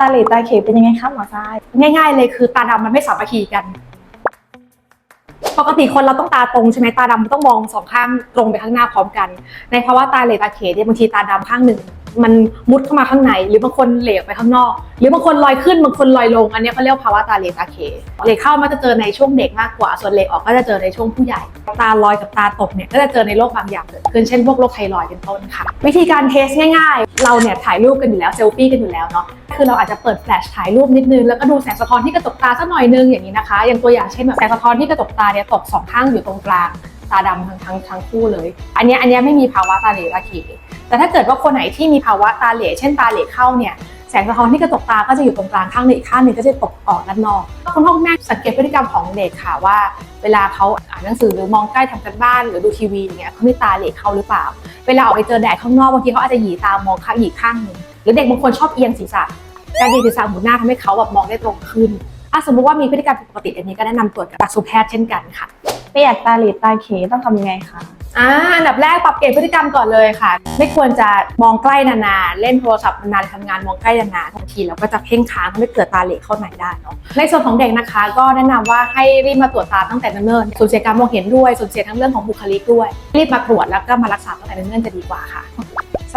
ตาเหลตาเขเป็นยังไงคะหมอทรายง่าย ๆ เลยคือตาดำมันไม่สามัคคีกัน ปกติคนเราต้องตาตรงใช่ไหมตาดำมันต้องมองสองข้างตรงไปข้างหน้าพร้อมกัน ในภาวะตาเหลตาเขเนี่ยบางทีตาดำข้างหนึ่งมันมุดเข้ามาข้างใน หรือบางคนเหลวไปข้างนอก หรือบางคนลอยขึ้นบางคนลอยลง อันนี้เขาเรียกภาวะตาเหลตาเขเหลเข้ามันจะเจอในช่วงเด็กมากกว่า ส่วนเหลออกก็จะเจอในช่วงผู้ใหญ่ ตาลอยกับตาตกเนี่ยก็จะเจอในโรคบางอย่างเกิดขึ้นเช่นพวกโรคไทรอยด์เป็นต้นค่ะ วิธีการเทสง่ายๆ เราเนี่ยถ่ายรูปกันอยู่แล้วเซลฟี่กันอยู่แล้วเนาะคือเราอาจจะเปิดแฟลชถ่ายรูปนิดนึงแล้วก็ดูแสงสะท้อนที่กระจกตาสักหน่อยนึงอย่างนี้นะคะอย่างตัวอย่างเช่นแบบแสงสะท้อนที่กระจกตาเนี่ยตกสองข้างอยู่ตรงกลางตาดำทั้งทั้งทั้งคู่เลย อันนี้อันนี้ไม่มีภาวะตาเหลตาเข แต่ถ้าเกิดว่าคนไหนที่มีภาวะตาเหล่เช่นตาเหล่เข้าเนี่ยแสงสะท้อนที่กระจกตาก็จะอยู่ตรงกลางข้างหนึ่งอีกข้างหนึ่งก็จะตกออกด้านนอกคุณพ่อคุณแม่สังเกตพฤติกรรมของเด็กค่ะว่า เวลาเขาอ่านหนังสือหรือมองใกล้ทำกันบ้าน หรือดูทีวีอย่างเงี้ยเขามีตาเหล่เข้าหรือเปล่า เวลาออกไปเจอแดดข้างนอกบางทีเขาอาจจะหยีตามองข้างหยีข้างหนึ่งหรือเด็กบางคนชอบเอียงศีรษะการเอียงศีรษะหมุนหน้าทำให้เขาแบบมองได้ตรงขึ้นถ้าสมมติว่ามีพฤติกรรมผิดปกติอันนี้ก็แนะนำตรวจกับจักษุแพทย์เช่นกันค่ะ ไม่อยากตาเหลีตาเขต้องทำยังไงคะอ่าอันดับแรกปรับเปลี่ยนพฤติกรรมก่อนเลยค่ะ ไม่ควรจะมองใกล้นานๆเล่นโทรศัพท์นานๆทำงานมองใกล้นานๆบางทีเราก็จะเพ่งค้างทำให้เกิดตาเหลเข้าในได้เนาะในส่วนของเด็กนะคะ ก็แนะนำว่าให้รีบมาตรวจตาตั้งแต่เนิ่นๆสูญเสียการมองเห็นด้วยสูญเสียทั้งเรื่องของบุคลิกด้วย รีบมาตรวจแล้วก็มารักษาตั้งแต่เนิ่นๆจะดีกว่าค่ะ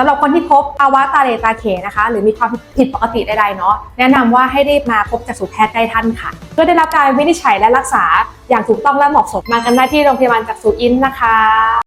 สำหรับคนที่พบภาวะตาเลตาเขนะคะ หรือมีความผิดปกติใดๆเนาะแนะนำว่าให้รีบมาพบจักษุแพทย์ได้ทันค่ะเพื่อได้รับการวินิจฉัยและรักษาอย่างถูกต้องและเหมาะสมมากันได้ที่โรงพยาบาลจักษุอินส์นะคะ